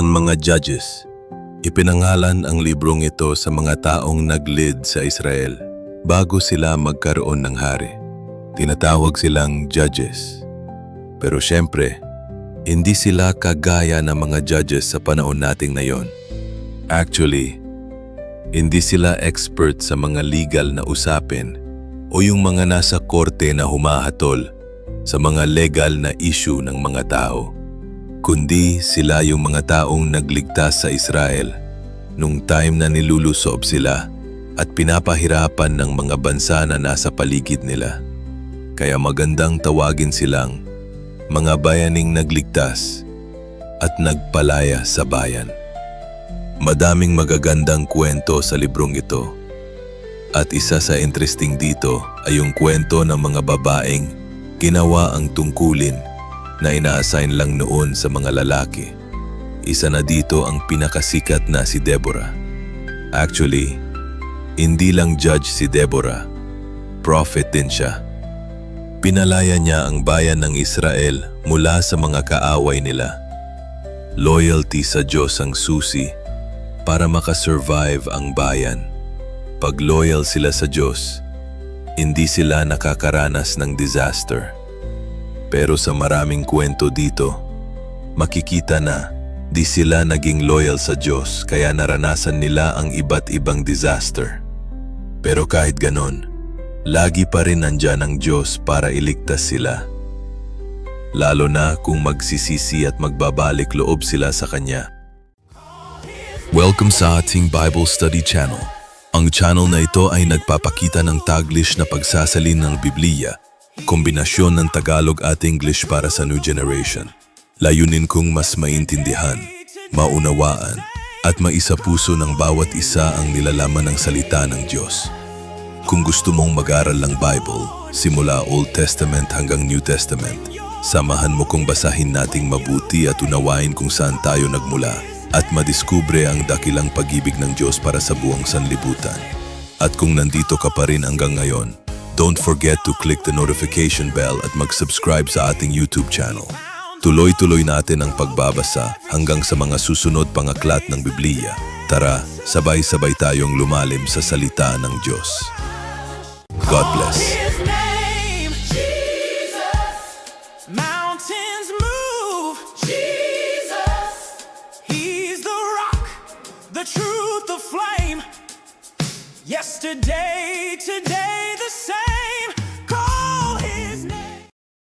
ang mga judges. Ipinangalan ang librong ito sa mga taong naglid sa Israel bago sila magkaroon ng hari. Tinatawag silang judges. Pero syempre, hindi sila kagaya ng mga judges sa panahon nating ngayon. Actually, hindi sila expert sa mga legal na usapin o yung mga nasa korte na humahatol sa mga legal na issue ng mga tao. Kundi sila yung mga taong nagligtas sa Israel nung time na nilulusob sila at pinapahirapan ng mga bansa na nasa paligid nila. Kaya magandang tawagin silang mga bayaning nagligtas at nagpalaya sa bayan. Madaming magagandang kwento sa librong ito. At isa sa interesting dito ay yung kwento ng mga babaeng ginawa ang tungkulin na ina-assign lang noon sa mga lalaki. Isa na dito ang pinakasikat na si Deborah. Actually, hindi lang judge si Deborah, prophet din siya. Pinalaya niya ang bayan ng Israel mula sa mga kaaway nila. Loyalty sa Diyos ang susi para makasurvive ang bayan. Pag loyal sila sa Diyos, hindi sila nakakaranas ng disaster. Pero sa maraming kwento dito, makikita na di sila naging loyal sa Diyos kaya naranasan nila ang iba't ibang disaster. Pero kahit ganon, lagi pa rin nandyan ang Diyos para iligtas sila. Lalo na kung magsisisi at magbabalik loob sila sa Kanya. Welcome sa ating Bible Study Channel. Ang channel na ito ay nagpapakita ng Taglish na pagsasalin ng Biblia, kombinasyon ng Tagalog at English para sa new generation. Layunin kong mas maintindihan, maunawaan, at maisapuso ng bawat isa ang nilalaman ng salita ng Diyos. Kung gusto mong mag-aral ng Bible, simula Old Testament hanggang New Testament, samahan mo kong basahin nating mabuti at unawain kung saan tayo nagmula at madiskubre ang dakilang pag-ibig ng Diyos para sa buong sanlibutan. At kung nandito ka pa rin hanggang ngayon, don't forget to click the notification bell at mag-subscribe sa ating YouTube channel. Tuloy-tuloy natin ang pagbabasa hanggang sa mga susunod pang aklat ng Biblia. Tara, sabay-sabay tayong lumalim sa salita ng Diyos. God bless. The truth, the flame. Yesterday, today, the